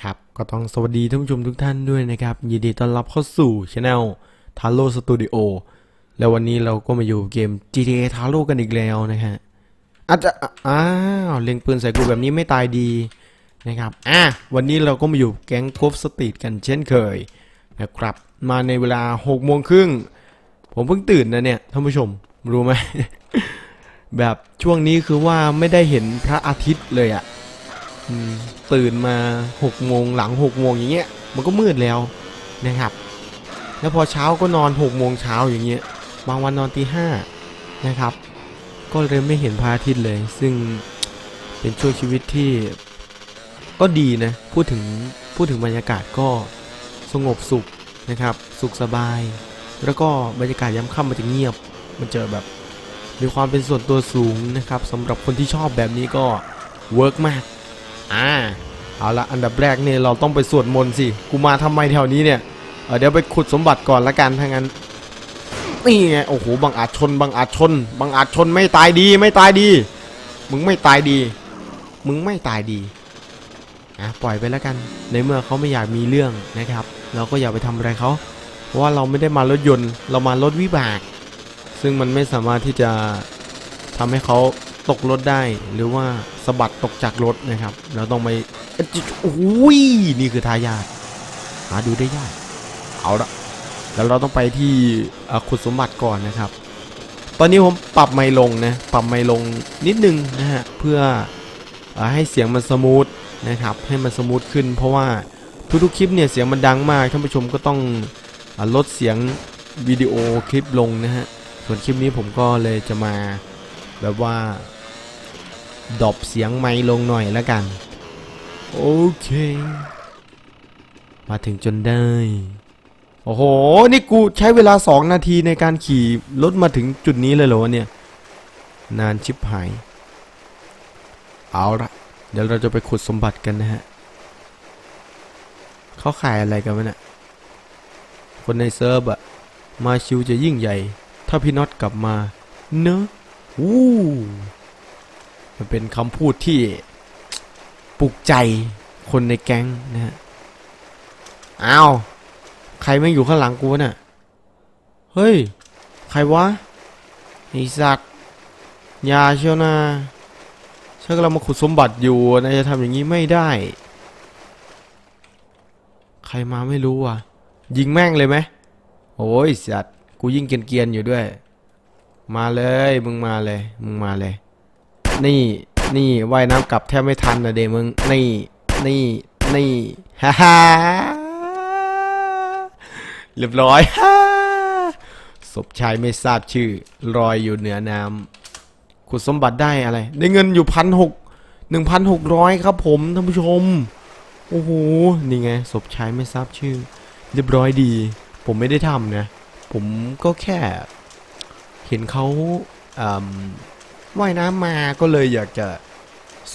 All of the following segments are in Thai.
นะครับ ก็ต้องสวัสดีท่านผู้ชมทุกท่านด้วยนะครับ ยินดีต้อนรับเข้าสู่ช anel t a r o Studio แล้ววันนี้เราก็มาอยู่เกม GTA t a r o กันอีกแล้วนะฮะอาจจะอ้าวเล็งปืนใส่กูแบบนี้ไม่ตายดีนะครับอะวันนี้เราก็มาอยู่แก๊งกฟสตรีทกันเช่นเคยนะครับ มาในเวลา6โมงครึ่งผมเพิ่งตื่นนะเนี่ยท่านผู้ชมรู้ไหมแบบช่วงนี้คือว่าไม่ได้เห็นพระอาทิตย์เลยอะ่ะ ตื่นมา6โมงหลัง6โมงอย่างเงี้ยมันก็มืดแล้วนะครับ แล้วพอเช้าก็นอน6โมงเช้าอย่างเงี้ยบางวันนอนตีห้านะครับ ก็เลยไม่เห็นพระอาทิตย์เลย ซึ่งเป็นช่วงชีวิตที่ก็ดีนะพูดถึงพูดถึงบรรยากาศก็สงบสุขนะครับ สุขสบาย แล้วก็บรรยากาศยามค่ำมันจะเงียบ มันเจอแบบมีความเป็นส่วนตัวสูงนะครับสำหรับคนที่ชอบแบบนี้ก็เวิร์กมาก อ่าเอาละอันดับแรกเนี่ยเราต้องไปสวดมนต์สิกูมาทำไมแถวนี้เนี่ยเเดี๋ยวไปขุดสมบัติก่อนละกันถ้างั้นนี่ไงโอ้โหบังอาจชนบังอาจชนบังอาจชนไม่ตายดีไม่ตายดี มึงไม่ตายดี มึงไม่ตายดีอะปล่อยไปแล้วกัน ในเมื่อเขาไม่อยากมีเรื่องนะครับ เราก็อย่าไปทำอะไรเขาเพราะว่าเราไม่ได้มารถยนต์ เรามารถวิบาก ซึ่งมันไม่สามารถที่จะทำให้เขา ตกรถได้หรือว่าสะบัดตกจากรถนะครับ เราต้องไปอ้ยจิโอ้ยนี่คือทายาทหาดูได้ยาก เอาละแล้วเราต้องไปที่ขุดสมบัติก่อนนะครับ ตอนนี้ผมปรับไมลงนะปรับไมลงนิดนึงนะฮะเพื่ออให้เสียงมันสมูทนะครับ ให้มันสมูทขึ้น เพราะว่าทุกๆคลิปเนี่ยเสียงมันดังมากท่านผู้ชมก็ต้องอลดเสียงวิดีโอคลิปลงนะฮะส่วนคลิปนี้ผมก็เลยจะมาแบบว่า ดรอปเสียงไมค์ลงหน่อยแล้วกัน โอเค มาถึงจนได้ โอ้โห นี่กูใช้เวลา 2 นาทีในการขี่รถมาถึงจุดนี้เลยเหรอเนี่ย นานชิบหาย เอาละเดี๋ยวเราจะไปขุดสมบัติกันนะฮะเขาขายอะไรกันวะเนี่ยคนในเซิร์ฟอะมาชิวจะยิ่งใหญ่ ถ้าพี่น็อตกลับมา เนอะวู้ มันเป็นคำพูดที่ปลุกใจคนในแก๊งนะฮะอ้าว ใครไม่อยู่ข้างหลังกูวะเนี่ยเฮ้ย ใครวะไอสัตว์ยาเชียวนะฉันกำลังมาขุดสมบัติอยู่นะจะทำอย่างนี้ไม่ได้ ใครมาไม่รู้อะ ยิงแม่งเลยไหมโอ้ยสัตว์ กูยิ่งเกรียนๆอยู่ด้วย มาเลย มึงมาเลย มึงมาเลย นี่นี่ว่ายน้ำกลับแทบไม่ทันนะเดมึง นี่ นี่นี่ฮ่าฮ่าเรียบร้อยฮ่าศพชายไม่ทราบชื่อลอยอยู่เหนือน้ำขุดสมบัติได้อะไร ได้เงินอยู่พันหกหนึ่งพันหกร้อยครับผมท่านผู้ชม โอ้โห นี่ไงศพชายไม่ทราบชื่อ เรียบร้อยดี ผมไม่ได้ทำนะ ผมก็แค่ เห็นเขาอืม ว่ายน้ำมาก็เลยอยากจะ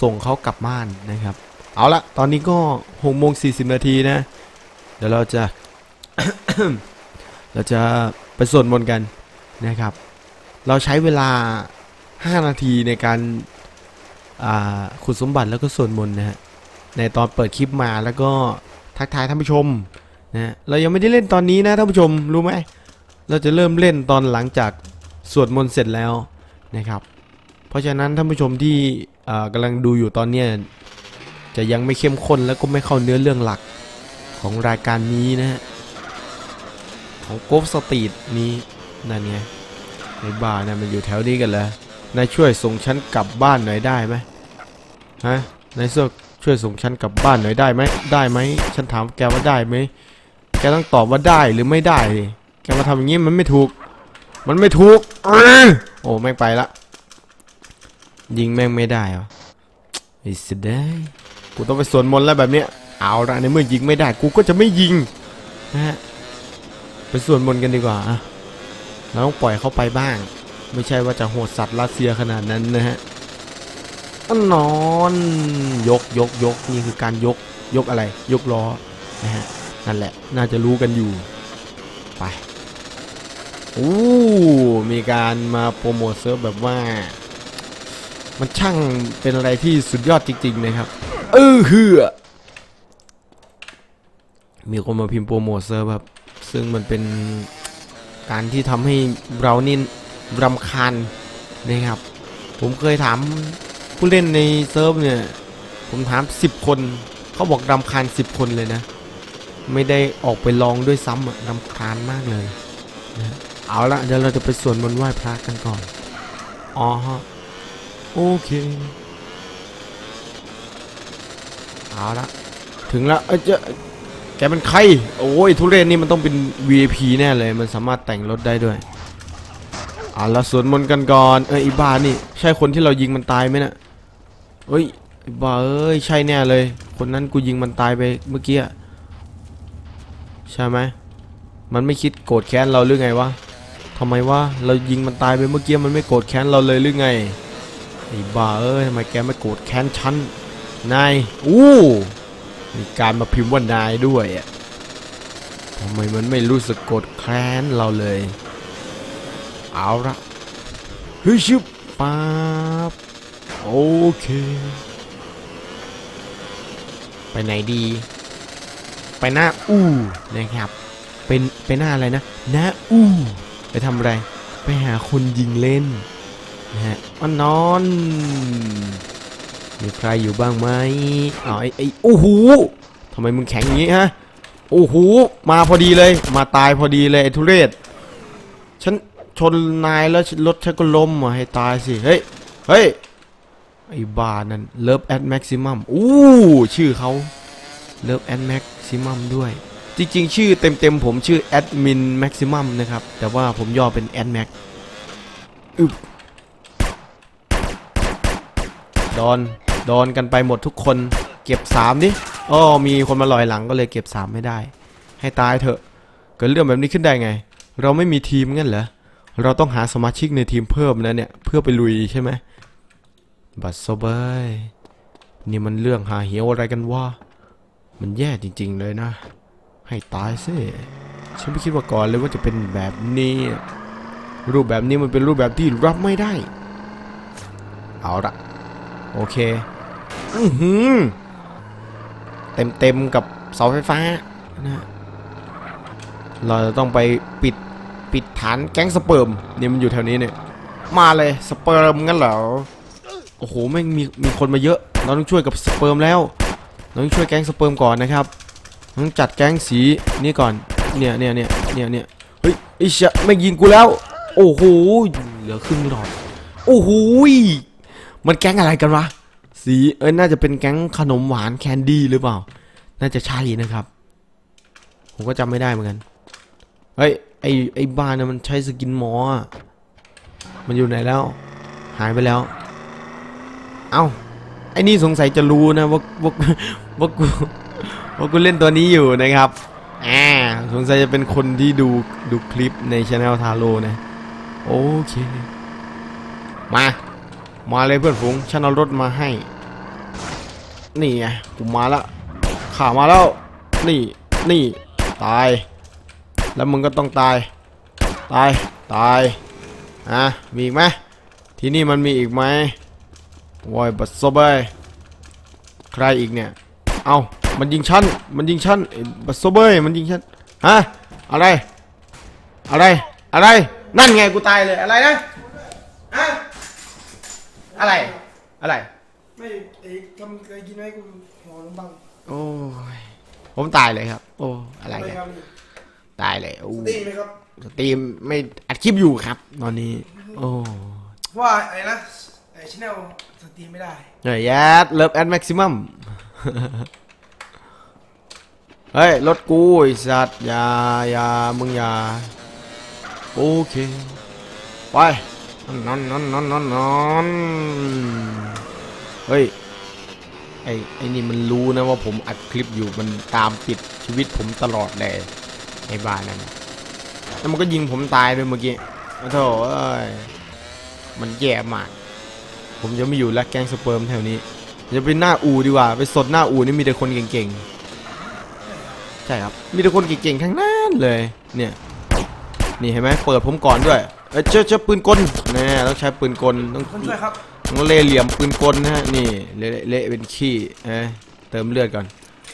ส่งเขากลับบ้านนะครับ เอาละตอนนี้ก็หกโมงสี่สิบนาทีนะ เดี๋ยวเราจะ เราจะไปสวดมนต์กันนะครับ เราใช้เวลา 5 นาทีในการาขุดสมบัติแล้วก็สวดมนต์นะฮะในตอนเปิดคลิปมาแล้วก็ทักทายท่านผู้ชมนะเรายังไม่ได้เล่นตอนนี้นะท่านผู้ชมรู้ไหมเราจะเริ่มเล่นตอนหลังจากสวดมนต์เสร็จแล้วนะครับ ราะฉะนั้นท่านผู้ชมที่กำลังดูอยู่ตอนนี้จะยังไม่เข้มข้นแล้วก็ไม่เข้าเนื้อเรื่องหลักของรายการนี้นะฮะของโกฟสตรีทนี้นั่นไงในบ้านนะมันอยู่แถวนี้กันเลยนายช่วยส่งฉันกลับบ้านหน่อยได้ไหมฮะนายเสื้อช่วยส่งฉันกลับบ้านหน่อยได้ไหมได้ไหมฉันถามแกว่าได้ไหมแกต้องตอบว่าได้หรือไม่ได้แกมาทำอย่างนี้มันไม่ถูก มันไม่ถูกโอ้แม่งไปละ ยิงแม่งไม่ได้เหรอไอ้เสยดายกูต้องไปสวดมนแล้วแบบเนี้ยเอาละในเมื่อยิงไม่ได้กูก็จะไม่ยิงนะฮะไปสวดมนกันดีกว่าอะเราต้องปล่อยเขาไปบ้าง ไม่ใช่ว่าจะโหดสัตว์รัสเซียขนาดนั้นนะฮะนนอนยกยกยกนี่คือการยกยกอะไร ยกล้อนะฮะนั่นแหละน่าจะรู้กันอยู่ไปอู้มีการมาโปรโมทเซิร์ฟแบบว่า มันช่างเป็นอะไรที่สุดยอดจริงๆนะครับ เออเฮือมีคนมาพิมพ์โปรโมทเซิร์ฟแบบซึ่งมันเป็นการที่ทำให้เรานี่รำคาญนะครับ ผมเคยถามผู้เล่นในเซิร์ฟเนี่ย ผมถาม 10 คน เขาบอกรำคาญ 10 คนเลยนะ ไม่ได้ออกไปลองด้วยซ้ำอะรำคาญมากเลยนะเอาละเดี๋ยวเราจะไปสวดมนต์ไหว้พระกันก่อนอ๋อฮะ โอเค เอาละถึงแล้วเอ้ยเจะแกเป็นใคร โอ้ยทุเรศนี่มันต้องเป็น VIP แน่เลย มันสามารถแต่งรถได้ด้วยเอาละสวดมนต์กันก่อน เอออีบ้านี่ ใช่คนที่เรายิงมันตายไหมนะ่ะเฮ้ยอ้บ้าเอ้ยใช่แน่เลย คนนั้นกูยิงมันตายไปเมื่อกี้อะใช่ไหมมันไม่คิดโกรธแค้นเราหรือไงวะทำไมวะเรายิงมันตายไปเมื่อกี้มันไม่โกรธแค้นเราเลยหรือไง ไอ้บ้าเอ้ยทำไมแกไม่โกรธแค้นฉัน นาย อู้มีการมาพิมพ์ว่านายด้วยอะทำไมมันไม่รู้สึกโกรธแค้นเราเลย เอาละเฮ้ยชิบป๊าบโอเค ไปไหนดี ไปหน้าอู้นะครับ เป็นไปหน้าอะไรนะหน้าอู้ไปทำอะไร ไปหาคนยิงเล่น นะฮะมานอน มีใครอยู่บ้างไหมอ้าวไอ้ไอ้โอ้โหทำไมมึงแข็งอย่างนี้ฮะ โอ้โห มาพอดีเลย มาตายพอดีเลยไอ้ทุเรศ ฉันชนนายแล้วรถฉันก็ล้มอะให้ตายสิ เฮ้ย เฮ้ย ไอ้บานั่น Love at Maximum อู้ชื่อเขา Love at Maximum ด้วย จริงๆ ชื่อเต็มๆ ผมชื่อ Admin Maximum นะครับ แต่ว่าผมย่อเป็น Ad Max อึบ โดน โดนกันไปหมดทุกคน เก็บสามดิอ้อมีคนมาลอยหลังก็เลยเก็บสามไม่ได้ ให้ตายเถอะ เกิดเรื่องแบบนี้ขึ้นได้ไง เราไม่มีทีมงั้นเหรอ เราต้องหาสมาชิกในทีมเพิ่มนะเนี่ย เพื่อไปลุยใช่ไหม บัตโซเบยนี่มันเรื่องหาเหี้ยวอะไรกันวะ มันแย่จริง ๆเลยนะ ให้ตายสิฉันไม่คิดว่าก่อนเลยว่าจะเป็นแบบนี้ รูปแบบนี้มันเป็นรูปแบบที่รับไม่ได้ เอาละ โอเคอือหือเต็มเต็มๆกับเสาไฟฟ้านะเราจะต้องไปปิดปิดฐานแก๊งสเปิร์มเนี่ยมันอยู่แถวนี้เนี่ย มาเลยสเปิร์มงั้นเหรอโอ้โหแม่งมีมีคนมาเยอะ เราต้องช่วยกับสเปิร์มแล้วเราต้องช่วยแก๊งสเปิร์มก่อนนะครับต้องจัดแก๊งสีนี่ก่อนเนี่ยเนี่ยเนี่ยเนี่ยเนี่ยเฮ้ยไอ้เชี่ยไม่งยิงกูแล้ว โอ้โหเหลือครึ่งหลอดโอ้โห มันแก๊งอะไรกันวะ สีเอ้ยน่าจะเป็นแก๊งขนมหวานแคนดี้หรือเปล่า น่าจะใช่นะครับ ผมก็จำไม่ได้เหมือนกัน เฮ้ยไอไอบ้านน่ะมันใช้สกินหมออะมันอยู่ไหนแล้ว หายไปแล้ว เอ้าไอ้นี่สงสัยจะรู้นะว่าว่าว่ากูว่ากูเล่นตัวนี้อยู่นะครับอ่าสงสัยจะเป็นคนที่ดูดูคลิปในช anel ทาโร่นะ โอเค มา มาเลยเพื่อนฝูงฉันเอารถมาให้ นี่ไงกูมาล้วข่ามาแล้ว นี่ นี่ ตาย แล้วมึงก็ต้องตาย ตาย ตาย อะ มีอีกไหมที่นี่มันมีอีกไหมวอยบัสโซบยใครอีกเนี่ย เอามันยิงฉัน มันยิงฉันบัสโซบยมันยิงฉัน ฮะ อะไร อะไร อะไร นั่นไงกูตายเลย อะไรนะอะ อะไร อะไร ไม่ไอ้ทำเคยกินไหมกูหัวลงบังโอ้ยผมตายเลยครับ โอ้ อะไรไม่กันครับตายเลยโอ้ตีไหมครับสตรีมไม่อัดคลิปอยู่ครับ ตอนนี้ โอ้เพราะว่าไอ้นะไอ้ชแนลสตรีมไม่ได้เฮ้ยแยดเลิฟแอนแม็กซิมัม เฮ้ย รถกูไอ้สัตว์อย่าอย่ามึงอย่า โอเค ไป นอนนอนนอนนอนนอนเฮ้ย ไอ้ไอ้นี่มันรู้นะว่าผมอัดคลิปอยู่มันตามติดชีวิตผมตลอดเลยไอ้บ้านนั่นแล้วมันก็ยิงผมตายด้วยเมื่อกี้โอ้โถเอ้ย มันแย่มาก ผมจะไม่อยู่แล้วแก๊งสเปิร์มแถวนี้จะไปหน้าอูดีกว่า ไปสดหน้าอูนี่มีแต่คนเก่งๆ ใช่ครับ มีแต่คนเก่งๆ ทั้งนั้นเลย เนี่ย นี่เห็นไหมเปิดผมก่อนด้วย เอ้ยเจ้าเจ้าปืนกลแน่ต้องใช้ปืนกลต้องคนช่วยครับต้องเล่เหลี่ยมปืนกลนะฮะนี่เละเละเป็นขี้เอ้ยเติมเลือดก่อน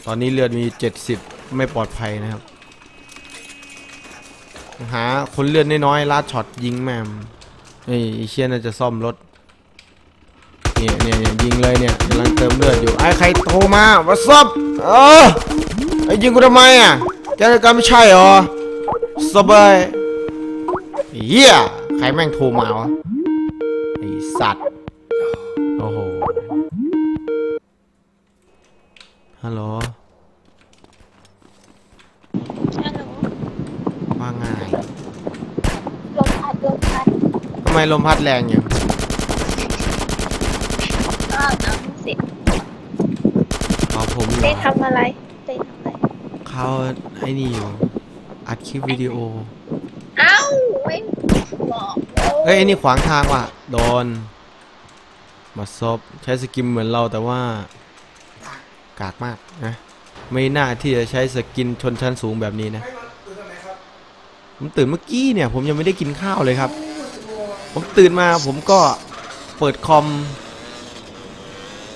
ตอนนี้เลือดมี 70 ไม่ปลอดภัยนะครับ หาคนเลือดน้อยๆลาดช็อตยิงแม่มไอ้ไอ้เชี่ยน่าจะซ่อมรถเนี่ยเนี่ยเนี่ยยิงเลยเนี่ยกำลังเติมเลือดอยู่ไอ้ใครโทรมาว่าซับเออไอ้ยิงกูทำไมอะแกจะการไม่ใช่เหรอสบาย เฮียใครแม่งโทรมาวะไอ้สัตว์ โอ้โห ฮัลโหล ฮัลโหลว่าไงลมพัดลมพัดทำไมลมพัดแรงอย่างอ้าวน้ำสิเขาผมเหรได้อทำอะไรได้ทำอะไร เขาไอ้นี่อยู่ อัดคลิปวิดีโอ เอ้าไม่บอกเอ้ยไอ้นี่ขวางทางว่ะ โดนมาซบใช้สกินเหมือนเราแต่ว่า กากมากนะไม่น่าที่จะใช้สกินชนชั้นสูงแบบนี้นะผมตื่นเมื่อกี้เนี่ย ผมยังไม่ได้กินข้าวเลยครับ ผมตื่นมาผมก็เปิดคอม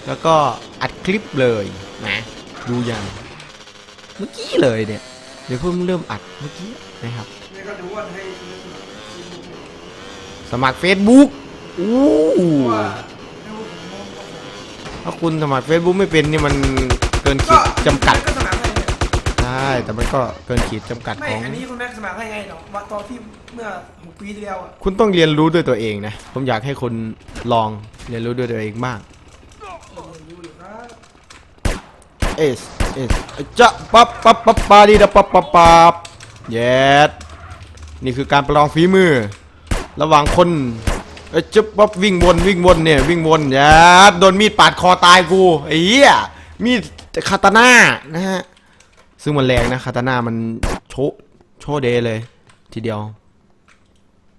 แล้วก็อัดคลิปเลยนะดูอย่าง เมื่อกี้เลยเนี่ย เดี๋ยวเพิ่งเริ่มอัดเมื่อกี้นะครับ เนี่ยก็ดูว่าให้สมัคร Facebook อู้ว่าให้ผมมองว่าผมถ้าคุณสมัคร Facebook ไม่เป็นนี่มันเกินขีดจำกัดก็สมัครให้เนี่ยใช่ แต่มันก็เกินขีดจำกัดไม่ ของ อันนี้คุณแม็กสมัครให้ไงเนาะว่าตอนที่เมื่อหกปีที่แล้วอะคุณต้องเรียนรู้ด้วยตัวเองนะ ผมอยากให้คุณลองเรียนรู้ด้วยตัวเองบ้างดูอยู่ครับเอสเอสจะปั๊บปั๊บปั๊บปาดีดะปั๊บปั๊บปั๊บเย็ด นี่คือการประลองฝีมือ ระหว่างคนเอ้ยจะปั๊บวิ่งวนวิ่งวนเนี่ยวิ่งวนเย็ดโดนมีดปาดคอตายกูไอ้เหี้ยมีดคาตาน่านะฮะซึ่งมันแรงนะคาตาน่ามันโชโชเดเลย ทีเดียว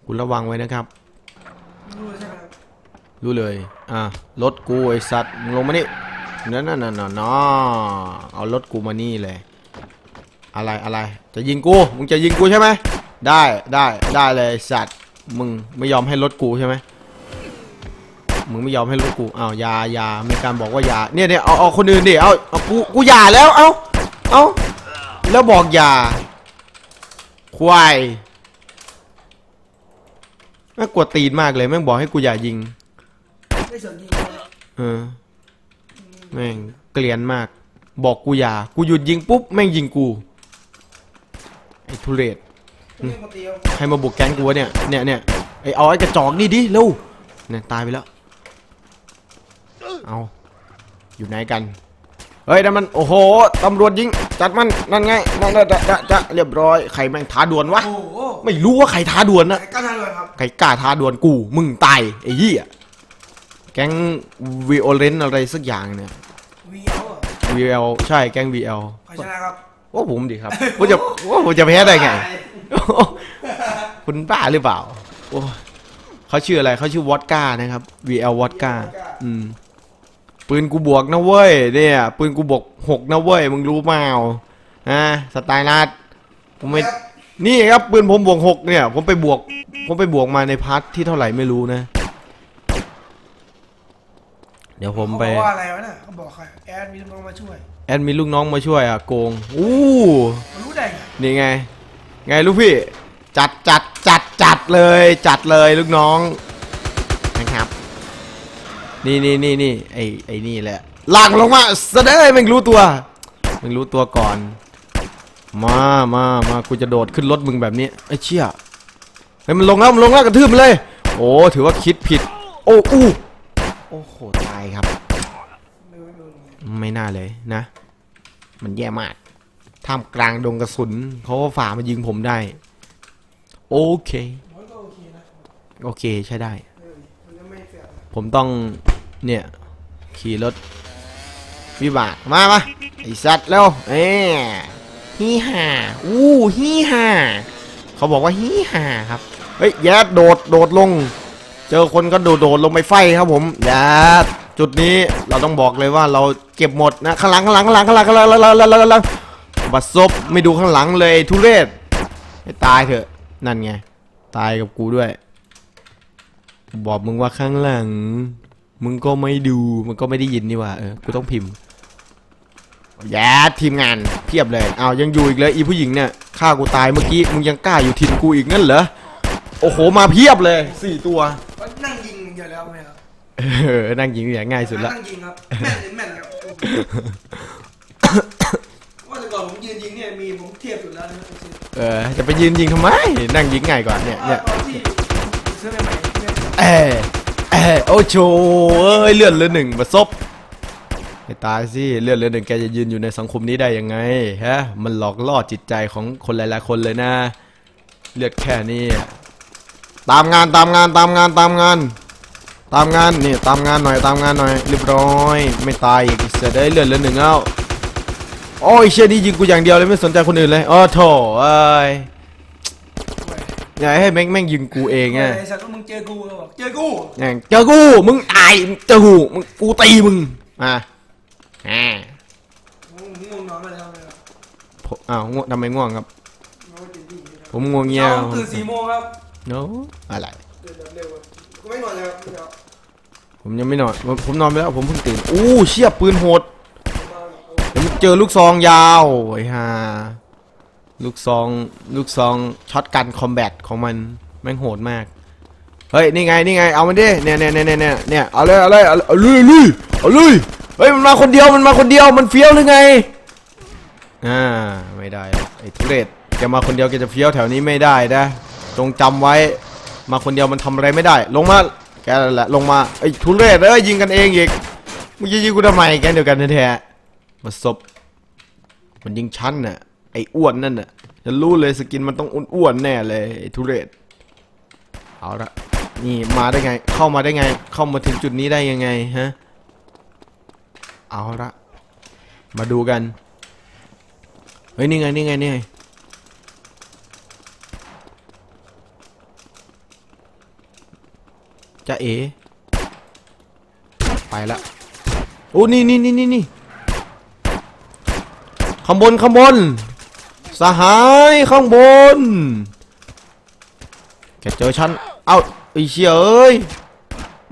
คุณระวังไว้นะครับ รู้เลย อะรถกูไอสัตว์ลงมานี่นั่นนั่นนั่นนั่นเอารถกูมานี่เลย อะไรอะไร จะยิงกู มึงจะยิงกูใช่ไหม ได้ได้ได้เลยสัตว์มึงไม่ยอมให้รถกูใช่ไหมมึงไม่ยอมให้รถกูอ้าวยายามีการบอกว่ายาเนี่ยเนี่ยเอาเอาคนอื่นดิเอาเอากูกูยาแล้วเอาเอาแล้วบอกยาควายแม่งกวนตีนมากเลยแม่งบอกให้กูอย่ายิงไม่สนยิงเลยเออแม่งเกลียนมาก บอกกูอย่ากูหยุดยิงปุ๊บแม่งยิงกูไอ้ทุเรศ ใครมาบุกแก๊งกูวะเนี่ย เนี่ยเนี่ยไอ้เอาไอ้กระจอกนี่ดิเร็วเนี่ยตายไปแล้ว เอา อยู่ไหนกัน เฮ้ยนั่นมัน โอ้โห ตำรวจยิง จัดมัน นั่นไง นั่นนั่นจะจะเรียบร้อย ใครแม่งท้าดวลวะโอ้โหไม่รู้ว่าใครท้าดวลนะไอ้ก้าวทางเลยครับ ใครกล้าท้าดวลกู มึงตายไอ้เหี้ยแก๊งวีโอเลนอะไรสักอย่างเนี่ยวีเอลอะ VL ใช่แก๊ง VL ใครชนะครับ ว่าผมดิครับว่าจะว่าผมจะแพ้ได้ไง คุณบ้าหรือเปล่า โอ้เขาชื่ออะไรเขาชื่อวอดก้านะครับ VL วอดก้าอืมปืนกูบวกนะเว้ยเนี่ยปืนกูบวกหกนะเว้ยมึงรู้เปล่าฮะสไตล์นัดผมไม่นี่ครับปืนผมบวกหกเนี่ย ผมไปบวก ผมไปบวกมาในพาร์ทที่เท่าไหร่ไม่รู้นะ เดี๋ยวผมไปเขาบอกว่าอะไรวะน่ะเขาบอกใครแอดมีน้องมาช่วยแอดมีลูกน้องมาช่วยอะโกงอู้มันรู้ได้ไงนี่ไง ไงลูกพี่ จัดจัดจัดจัดเลย จัดเลยลูกน้องนะครับ นี่นี่นี่นี่ไอไอนี่แหละหลังลงมาเสด็จมึงรู้ตัวมึงรู้ตัวก่อน มามามากูจะโดดขึ้นรถมึงแบบนี้ไอ้เชี่ยเฮ้ยมันลงแล้วมันลงแล้วกระทืบมันเลย โอ้ถือว่าคิดผิด โอ้อู้โอ้โหตายครับ ไม่น่าเลยนะ มันแย่มาก ท่ามกลางดงกระสุนเขาก็ฝ่ามายิงผมได้ โอเคโอเคใช่ได้ผมต้องเนี่ย ขี่รถ วิบากมามะไอสัตว์เร็วเอ้ฮีหาอู้ฮีหาเขาบอกว่าฮีหาครับ เฮ้ยแยดโดดโดดลง เจอคนก็โดดโดดลงไปไฟครับผมแยดจุดนี้เราต้องบอกเลยว่าเราเก็บหมดนะข้างหลังข้างหลังข้างหลังข้างหลังข้างหลังข้างหลัง บัดซบไม่ดูข้างหลังเลยทุเรศให้ตายเถอะ นั่นไง ตายกับกูด้วย บอกมึงว่าข้างหลัง มึงก็ไม่ดูมึงก็ไม่ได้ยินนี่หว่าเออกูต้องพิมพ์แย่ทีมงานเพียบเลยอ้าวยังอยู่อีกเลยอีผู้หญิงเนี่ยฆ่ากูตายเมื่อกี้มึงยังกล้าอยู่ถิ่นกูอีกงั้นเหรอโอ้โหมาเพียบเลยสี่ตัวก็นั่งยิงเยอะแล้วไหมครับเออนั่งยิงอย่างง่ายสุดละนั่งยิงครับแม่นเลยแม่นครับว่าแต่ก่ อนผมยืนยิงเนี่ยมีผมเทียบสุดแล้วนะครับจริงเออจะไปยืนยิงทำไม นั่งยิงง่ายกว่าเนี่ยๆเนี่ยตอนที่ซื้อใหม่ๆเนี่ยเออเออโอ้โชเอ้ยเลื่อนเหลือหนึ่งมาซบให้ตายสิเลื่อนเหลือหนึ่งแกจะยืนอยู่ในสังคมนี้ได้ยังไงฮะมันหลอกล่อจิตใจของคนหลายๆคนเลยนะ เลือดแค่นี้ตามงานตามงานตามงานตามงาน ตามงานนี่ตามงานหน่อยตามงานหน่อยเรียบร้อย ไม่ตายอีกเสร็จได้เลื่อนเหลือหนึ่งแล้ว โอ้ยเชี่ยนี่ยิงกูอย่างเดียวเลยไม่สนใจคนอื่นเลยอ้อโถเอ้ยอย่าให้แม่งแม่งยิงกูเองไงไอ้สัตว์มึงเจอกูบอกเจอกูแม่งเจอกูมึงตายเจอหูมึงกูตีมึงมาอ่ามึงง่วงนอนมาแล้วผมอ้าวง่วงทำไมง่วงครับ ผมง่วงเงี้ยตื่นสี่โมงครับโน้อะไรไม่นอนเลยครับผมยังไม่นอนผมผมนอนไปแล้วผมเพิ่งตื่นอู้เชี่ยปืนโหด เจอลูกซองยาวไอ้ห่าลูกซองลูกซองช็อตกันคอมแบทของมันแม่งโหดมาก เฮ้ยนี่ไงนี่ไงเอามันดิเนี่ยเนี่ยเนี่ยเนี่ยเนี่ยเนี่ยเอาเลยเอาเลยเอาเอลุยลุยเอาลุยเฮ้ยมันมาคนเดียวมันมาคนเดียวมันเฟี้ยวหรือไงอ่าไม่ได้ไอ้ทุเรศแกมาคนเดียวแกจะเฟี้ยวแถวนี้ไม่ได้นะจงจำไว้มาคนเดียวมันทำอะไรไม่ได้ ลงมาแกแหละลงมาไอ้ทุเรศเอ้ยยิงกันเองอีกมึงจะยิงกูทำไมแกเดียวกันแท้ๆ มาศพมันยิงชั้นน่ะ ไอ้อ้วนนั่นน่ะจะรู้เลยสกินมันต้องอ้วนๆแน่เลยไอ้ทุเรศ เอาละนี่มาได้ไง เข้ามาได้ไง เข้ามาถึงจุดนี้ได้ยังไงฮะ เอาละมาดูกัน เฮ้ยนี่ไงนี่ไงนี่ไงจะเอ ไปละ โอ้ นี่นี่นี่นี่นี่ ข้างบนข้างบน สหายข้างบนแกเจอฉัน เอ้าไอ้เชี่ยเอ้ย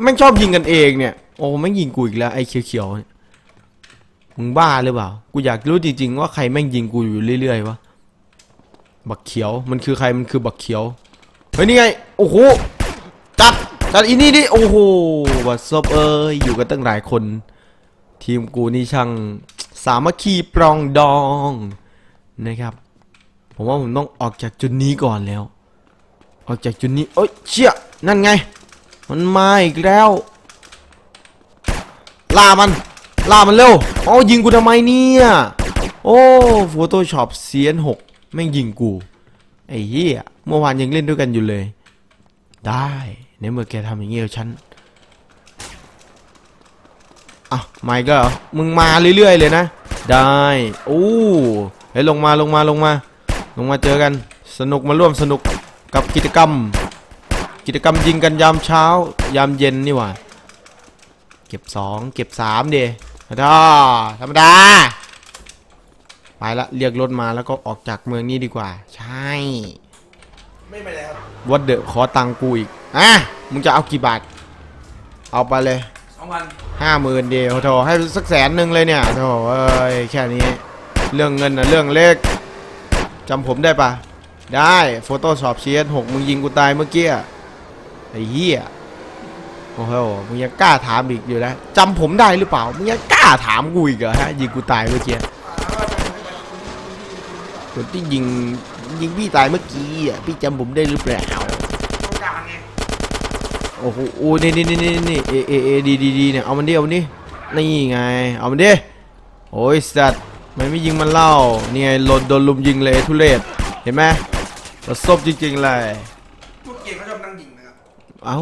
แม่งชอบยิงกันเองเนี่ย โอ้แม่งยิงกูอีกแล้วไอ้เขียวๆเนี่ยมึงบ้าหรือเปล่า กูอยากรู้จริงๆว่าใครแม่งยิงกูอยู่เรื่อยๆวะ บักเขียว มันคือใคร มันคือบักเขียว เฮ้ยนี่ไง โอ้โห จัด จัดอีนี่ดิ โอ้โหวัดซบเอ้ย อยู่กันตั้งหลายคน ทีมกูนี่ช่าง สามัคคีปรองดองนะครับ ผมว่าผมต้องออกจากจุดนี้ก่อนแล้ว ออกจากจุดนี้เอ้ยเชี่ยนั่นไง มันมาอีกแล้วล่ามันล่ามันเร็วอ๋อยิงกูทำไมเนี่ยโอ้โฟโต้ช็อปเซียนหกแม่ยิงกูไอ้เหี้ยเมื่อวานยังเล่นด้วยกันอยู่เลย ได้ในเมื่อแกทำอย่างเงี้ยกับฉัน อะมาอีกแล้วเหรอมึงมาเรื่อยๆเลยนะ ได้โอ้เฮ้ยลงมาลงมาลงมา ลงมาเจอกัน สนุกมาร่วมสนุกกับกิจกรรม กิจกรรมยิงกันยามเช้า ยามเย็นนี่หว่าเก็บสองเก็บสามเดท่าธรรมดาไปละเรียกรถมาแล้วก็ออกจากเมืองนี้ดีกว่า ใช่ ไม่ไปแล้วครับวัดเดอะขอตังค์กูอีกอะมึงจะเอากี่บาท เอาไปเลย สองพันห้าหมื่นเดียวโถให้สักแสนหนึ่งเลยเนี่ยโถเอ้ยแค่นี้ เรื่องเงินนะเรื่องเล็กจำผมได้ปะได้ Photoshop CS 6มึงยิงกูตายเมื่อกี้ไอ้เหี้ยโอ้โหมึงยังกล้าถามอีกอยู่นะจำผมได้หรือเปล่ามึงยังกล้าถามกูอีกเหรอฮะยิงกูตายเมื่อกี้คนที่ยิงยิงพี่ตายเมื่อกี้อะพี่จำผมได้หรือเปล่า ตรงกลางไง โอ้โหโอ้นี่นี่นี่นี่นี่เอเอเอดีดีดีเนี่ย เอามันดิ เอามันดิ นี่ไง เอามันดิ โอ้ยสัตว์มันไม่ยิงมันเล่า นี่ไงโดนโดนลุมยิงเลยทุเรศ เห็นไหมประสบจริงๆเลยพวกเกมเขาชอบนั่งยิงนะครับ เอ้า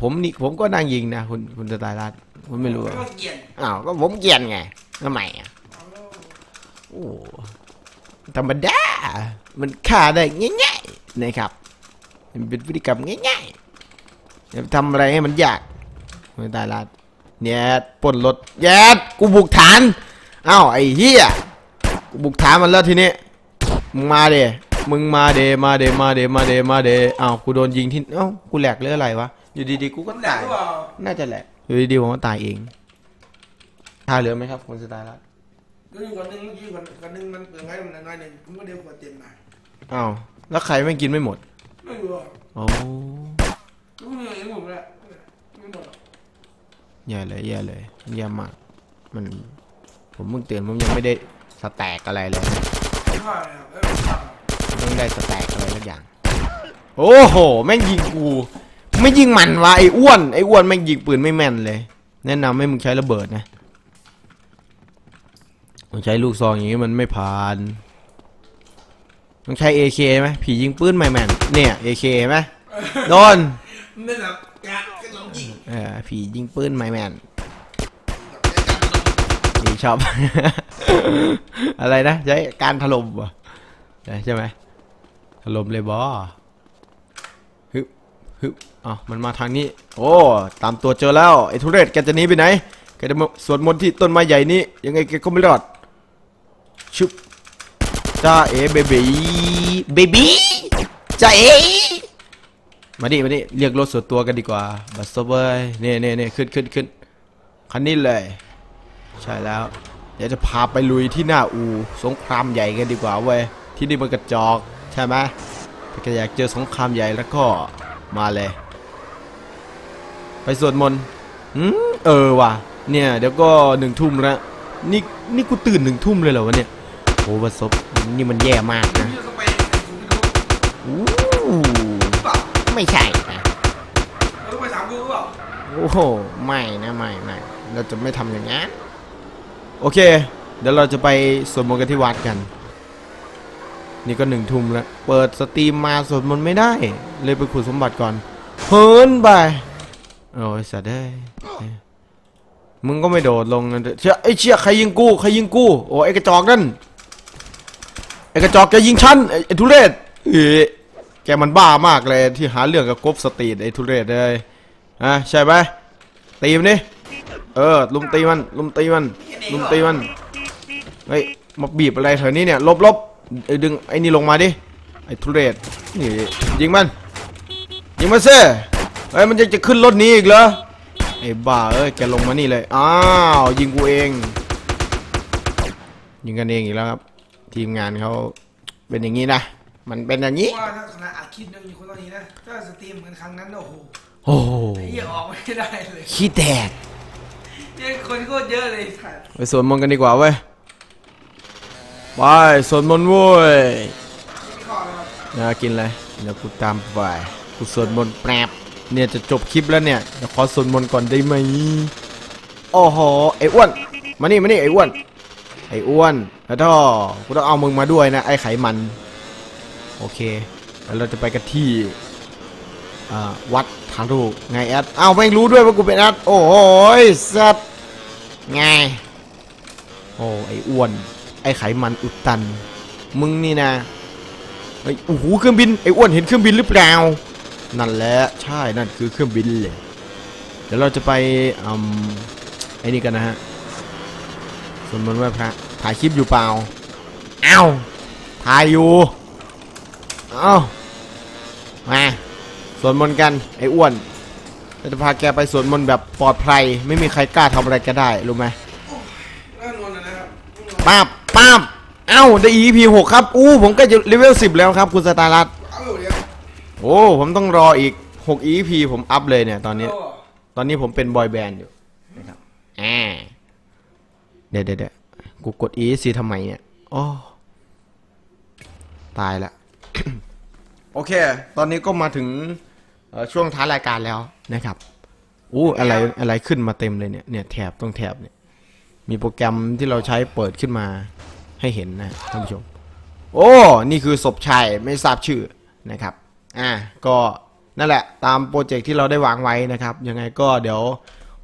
ผมนี่ผมก็นั่งยิงนะคุณคุณสไตล์รัตน์ผมไม่รู้ไม่อะว่าเกลียนอ้าวก็ผมเกรียนไงทำไมอะโอ้ธรรมดา มันฆ่าได้ง่ายๆนะครับ มันเป็นพฤติกรรมง่ายๆ อย่าไปทำอะไรให้มันยากไม่ตายละเนี่ยปล้นรถแย่กูบุกฐานอ้าวไอ้เหี้ยกูบุกฐานมันแล้วทีนี้มึงมาเดมึงมาเดมาเดมาเดมาเดมาเดอ้าวกูโดนยิงที่เอ้ากูแหลกหรืออะไรวะอยู่ดีๆกูก็มันแหลกตายหรือเปล่าน่าจะแหลกอยู่ดีๆผมก็ตายเองท่าเหลือไหมครับคุณสไตล์ละเแล้วอยู่คนหนึงเมื่อกี้คนคนหนึงมันเปิดไว้มันน้อยหนึ่งผมก็เดียวกว่าเต็มมาอ้าวแล้วใครไม่กินไม่หมดไม่รู้อะ โอ้รู้เรื่องเองผมแหละไม่หมดหรอกแย่เลยแย่เลยแย่มาก มัน ผมเพิ่งตื่นผมยังไม่ได้สแต็กอะไรเลย ไม่ว่าเลยครับเออไม่ว่าต้องได้สแต็กอะไรสักอย่าง โอ้โห แม่งยิงกู ไม่ยิงมันวะไอ้อ้วน ไอ้อ้วนแม่งยิงปืนไม่แม่นเลย แนะนำให้มึงใช้ระเบิดนะมึงใช้ลูกซองอย่างนี้มันไม่ผ่านมึงใช้ AK ไหมผียิงปืนไม่แม่น เนี่ย AK ไหมโดน ไม่แบบกะกระลองยิงเออผียิงปืนไม่แมนผีชอบ อะไรนะ ใช้การถล่มวะใช่ไหมถล่มเลยบอฮึบฮึบอ๋อมันมาทางนี้ โอ้ ตามตัวเจอแล้วไอ้ทุเรศแกจะหนีไปไหนแกจะมาสวดมนต์ที่ต้นไม้ใหญ่นี้ ยังไงแกก็ไม่รอดชุบจ้าเอ๋เบบีเบบีจ้าเอ๋ มาดิมาดิเรียกรถส่วนตัวกันดีกว่า บัสเบยเนี่ยเนี่ยเนี่ยขึ้นขึ้นขึ้นคันนี้เลย ใช่แล้ว เดี๋ยวจะพาไปลุยที่หน้าอูสงครามใหญ่กันดีกว่าเว้ย ที่นี่มันกระจอกใช่ไหมถ้ากอยากเจอสงครามใหญ่แล้วก็มาเลย ไปสวดมนต์อืมเออว่ะ เนี่ยเดี๋ยวก็หนึ่งทุ่มแล้ว นี่นี่กูตื่นหนึ่งทุ่มเลยเหรอวะเนี่ยโอ้วัสบนี่มันแย่มากนะ ไม่ใช่นะเราต้องไปถามกูหรือเปล่าโอ้โหไม่นะไม่ไม่เราจะไม่ทำอย่างนั้นโอเค เดี๋ยวเราจะไปสวดมนต์กันที่วัดกัน นี่ก็หนึ่งทุ่มแล้ว เปิดสตรีมมาสวดมนต์ไม่ได้ เลยไปขุดสมบัติก่อนเฮินไปโอ้ยสัตว์เอ้ยมึงก็ไม่โดดลงนะเชี่ยไอ้เชี่ยใครยิงกูใครยิงกูโอ้ไอ้กระจอกนั่นไอ้กระจอกแกยิงฉันไอ้ไอ้ทุเรศเอ้ย แกมันบ้ามากเลยที่หาเรื่องกับกบสตรีทไอ้ทุเรศเลยอะใช่ไหมตีมันดิเออลุมตีมันลุมตีมันลุมตีมันเฮ้ยมาบีบอะไรแถวนี้เนี่ยลบลบเอ้ยดึงไอ้นี่ลงมาดิไอ้ทุเรศนี่ยิงมันยิงมันเซ่เฮ้ยมันจะจะขึ้นรถนี้อีกเหรอไอ้บ้าเอ้ยแกลงมานี่เลยอ้าวยิงกูเอง ยิงกันเองอีกแล้วครับทีมงานเขาเป็นอย่างนี้นะ มันเป็นอย่างนี้ ว่าถ้าขณะอัดคลิปยังมีคนตอนนี้นะ ถ้าสตรีมเหมือนครั้งนั้นนะโอ้โหโอ้โหไอ้เหี้ยออกไม่ได้เลยขี้แตกเนี่ยคนโคตรเยอะเลยถ่ายไปสวดมนต์กันดีกว่าเว้ย ไปสวดมนต์เว้ยไม่ขอเลยครับนะกินอะไรเดี๋ยวกูตามไปกูสวดมนต์แปรบเนี่ยจะจบคลิปแล้วเนี่ยเดี๋ยวขอสวดมนต์ก่อนได้ไหมโอ้โหไอ้อ้วนมานี่มานี่ไอ้อ้วนไอ้อ้วนแล้วท่อกูต้องเอามึงมาด้วยนะไอ้ไขมัน โอเคแล้วเราจะไปกันที่วัดทารุไงแอดอ้าวไม่รู้ด้วยว่ากูเป็นแอดโอ้โหสัตว์ไงโอ้ไอ้อ้วน ไอ้ไขมันอุดตัน มึงนี่นะเฮ้โอ้โหเครื่องบินไอ้อ้วนเห็นเครื่องบินหรือเปล่านั่นแหละใช่นั่นคือเครื่องบินเลยเดี๋ยวเราจะไปอืมไอ้นี่กันนะฮะสวดมนต์ไหว้พระถ่ายคลิปอยู่เปล่าเอ้าถ่ายอยู่ เอ้ามาสวดมนต์กันไอ้อ้วนเราจะพาแกไปสวดมนต์แบบปลอดภัย ไม่มีใครกล้าทำอะไรแกได้รู้ไหมแน่นอนนะครับป้าบป้าบเอ้าได้ EP หกครับ อู้ผมก็จะเลเวลสิบแล้วครับ คุณสตาร์รัตเอาอยู่เดี๋ยวโอ้ ผมต้องรออีก6 EP ผมอัพเลยเนี่ย ตอนนี้เอาเหรอตอนนี้ผมเป็นบอยแบนด์อยู่นะครับอ่าเดี๋ยวเดี๋ยวเดี๋ยวกูกด ESC ทำไมเนี่ยโอ้ตายละ โอเค ตอนนี้ก็มาถึงช่วงท้ายรายการแล้วนะครับอู้อะไรอะไรขึ้นมาเต็มเลยเนี่ยเนี่ยแถบตรงแถบเนี่ย มีโปรแกรมที่เราใช้เปิดขึ้นมาให้เห็นนะท่านผู้ชม โอ้ นี่คือศพชายไม่ทราบชื่อนะครับ อ่าก็นั่นแหละ ตามโปรเจกต์ที่เราได้วางไว้นะครับ ยังไงก็เดี๋ยว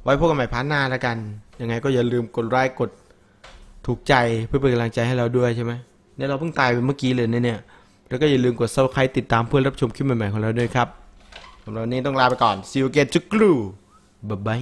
ไว้พบกันใหม่พาร์ทหน้าแล้วกัน ยังไงก็อย่าลืมกดไลค์กดถูกใจเพื่อเป็นกำลังใจให้เราด้วยใช่ไหมเนี่ยเราเพิ่งตายไปเมื่อกี้เลยนเนี่ย แล้วก็อย่าลืมกด subscribe ติดตามเพื่อรับชมคลิปใหม่ๆของเราด้วยครับสำหรับวันนี้ต้องลาไปก่อน see you again จุกลูบ๊ายบาย